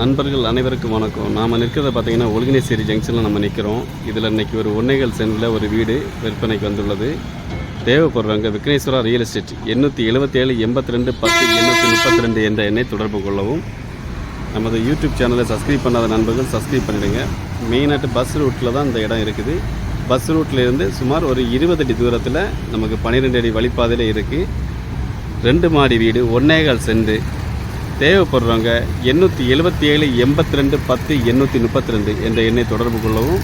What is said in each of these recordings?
நண்பர்கள் அனைவருக்கும் வணக்கம். நாம் நிற்கிறத பார்த்தீங்கன்னா ஒழுங்கினேசேரி ஜங்ஷனில் நம்ம நிற்கிறோம் இதில் இன்றைக்கி ஒரு ஒன்னைகள் சென்டில் ஒரு வீடு விற்பனைக்கு வந்துள்ளது. தேவைப்படுறவங்க விக்னேஸ்வரா ரியல் எஸ்டேட் எண்ணூற்றி எழுபத்தேழு எண்பத்தி ரெண்டு பத்து எண்ணூற்றி முப்பத்தி ரெண்டு என்ற எண்ணை தொடர்பு கொள்ளவும். நமது யூடியூப் சேனலை சப்ஸ்கிரைப் பண்ணாத நண்பர்கள் சப்ஸ்கிரைப் பண்ணிவிடுங்க மெயினாட்டு பஸ் ரூட்டில் தான் இந்த இடம் இருக்குது. பஸ் ரூட்லேருந்து சுமார் ஒரு இருபது அடி தூரத்தில் நமக்கு பன்னிரெண்டு அடி வழிப்பாதையில் இருக்குது ரெண்டு மாடி வீடு ஒன்னேகால் செண்டு. தேவைப்படுறவங்க எண்ணூற்றி எழுபத்தி ஏழு எண்பத்தி ரெண்டு பத்து எண்ணூற்றி முப்பத்தி ரெண்டு என்ற எண்ணை தொடர்பு கொள்ளவும்.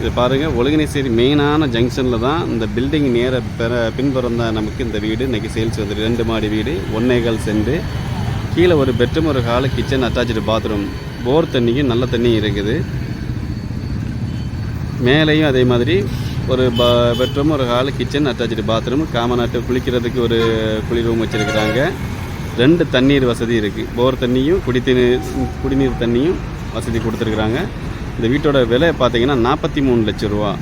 இது பாருங்கள் ஒழுங்கினேசேரி மெயினான ஜங்ஷனில் தான் இந்த பில்டிங் நேர பெற பின்புறம் தான் நமக்கு இந்த வீடு. இன்றைக்கி சேல்ஸ் வந்து ரெண்டு மாடி வீடு ஒன்னேகால் செண்டு. கீழே ஒரு பெட்ரூம் ஒரு hall kitchen attach bathroom. Bore தண்ணியும் நல்ல தண்ணியும் இருக்குது. மேலேயும் அதே மாதிரி ஒரு ப பெட்ரூம் ஒரு ஹாலு கிச்சன் அட்டாச்சு பாத்ரூம். காமனாட்டு குளிக்கிறதுக்கு ஒரு குளிர் ரூம் வச்சுருக்குறாங்க. ரெண்டு தண்ணீர் வசதி இருக்குது போர் தண்ணியும் குடித்தீர் குடிநீர் தண்ணியும் வசதி கொடுத்துருக்குறாங்க. இந்த வீட்டோட விலை பார்த்தீங்கன்னா நாற்பத்தி மூணு லட்ச ரூபா.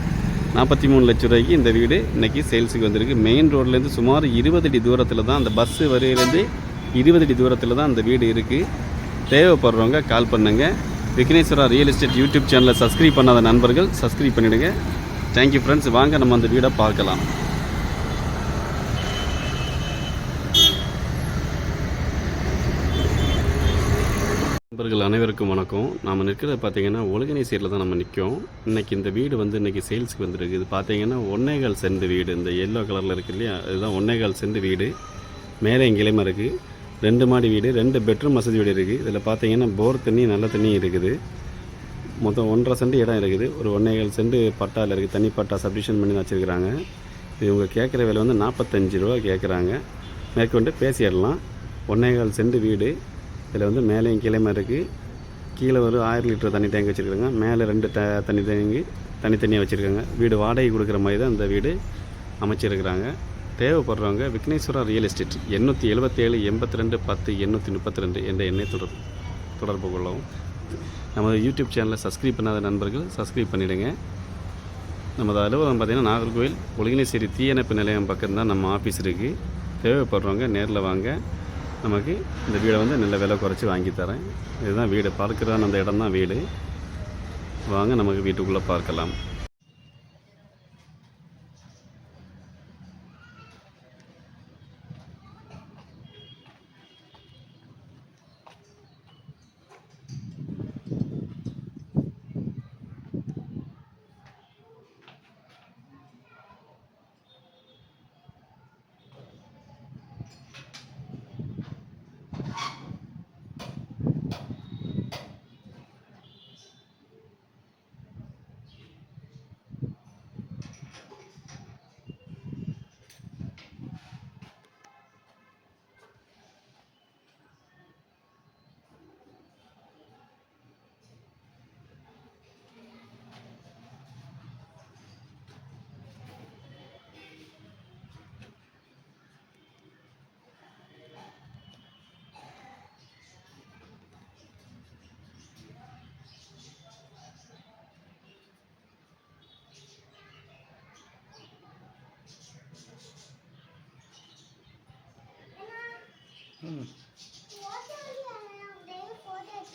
நாற்பத்தி மூணு லட்ச ரூபாய்க்கு இந்த வீடு இன்றைக்கி சேல்ஸுக்கு வந்திருக்கு. மெயின் ரோட்லேருந்து சுமார் இருபது அடி தூரத்தில் தான் அந்த பஸ்ஸு வரையிலேருந்து இருபது அடி தூரத்தில் தான் அந்த வீடு இருக்குது தேவைப்படுறவங்க கால் பண்ணுங்கள் விக்னேஸ்வரா ரியல் எஸ்டேட் யூடியூப் சேனலை சப்ஸ்கிரைப் பண்ணாத நண்பர்கள் சப்ஸ்கிரைப் பண்ணிவிடுங்க தேங்க்யூ ஃப்ரெண்ட்ஸ் வாங்க நம்ம அந்த வீடை பார்க்கலாம். நண்பர்கள் அனைவருக்கும் வணக்கம். நாம் நிற்கிறது பார்த்தீங்கன்னா ஒழுங்கினேசேரியில் தான் நம்ம நிற்கும் இன்றைக்கி இந்த வீடு வந்து இன்றைக்கி சேல்ஸுக்கு வந்திருக்கு. இது பார்த்தீங்கன்னா ஒன்னேகால் செண்டு வீடு. இந்த எல்லோ கலரில் இருக்கு இல்லையா? இதுதான் ஒன்னேகால் செண்டு வீடு. மேலே எங்கேயுமே இருக்குது ரெண்டு மாடி வீடு ரெண்டு பெட்ரூம் வசதி வீடு இருக்குது இதில் பார்த்தீங்கன்னா போர் தண்ணி நல்ல தண்ணி இருக்குது. மொத்தம் ஒன்றரை சென்ட் இடம் இருக்குது. ஒரு ஒன்னேகால் சென்ட் பட்டாவில் இருக்குது தண்ணி பட்டா சப்டிஷன் பண்ணி வச்சுருக்கிறாங்க. இது இவங்க கேட்குற விலை வந்து நாற்பத்தஞ்சு ரூபா கேட்குறாங்க. மேற்கொண்டு பேசிடலாம். ஒன்னேகால் சென்ட் வீடு. இதில் வந்து மேலேயும் கீழேயுமா இருக்குது கீழே ஒரு ஆயிரம் லிட்டர் தண்ணி டேங்க் வச்சுருக்காங்க. மேலே ரெண்டு த தண்ணி டேங்கு தனித்தனியாக வச்சுருக்காங்க. வீடு வாடகை கொடுக்குற மாதிரி தான் இந்த வீடு அமைச்சிருக்கிறாங்க. தேவைப்படுறவங்க விக்னேஸ்வரா ரியல் எஸ்டேட் எண்ணூற்றி எழுபத்தேழு எண்பத்தி ரெண்டு பத்து எண்ணூற்றி முப்பத்தி ரெண்டு என்ற எண்ணை தொடர் தொடர்பு கொள்ளவும். நமது யூடியூப் சேனலை சப்ஸ்கிரைப் பண்ணாத நண்பர்கள் சப்ஸ்கிரைப் பண்ணிவிடுங்க நமது அலுவலகம் பார்த்திங்கன்னா நாகர்கோவில் ஒழுங்கினேசேரி தீயணைப்பு நிலையம் பக்கம்தான் நம்ம ஆஃபீஸ் இருக்குது தேவைப்படுறவங்க நேரில் வாங்க. நமக்கு இந்த வீடை வந்து நல்ல விலை குறைச்சி வாங்கி தரேன். இதுதான் வீடு. பார்க்குறதான அந்த இடம் தான் வீடு. வாங்க நமக்கு வீட்டுக்குள்ளே பார்க்கலாம். 我想点雷佛的嘴。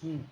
嗯。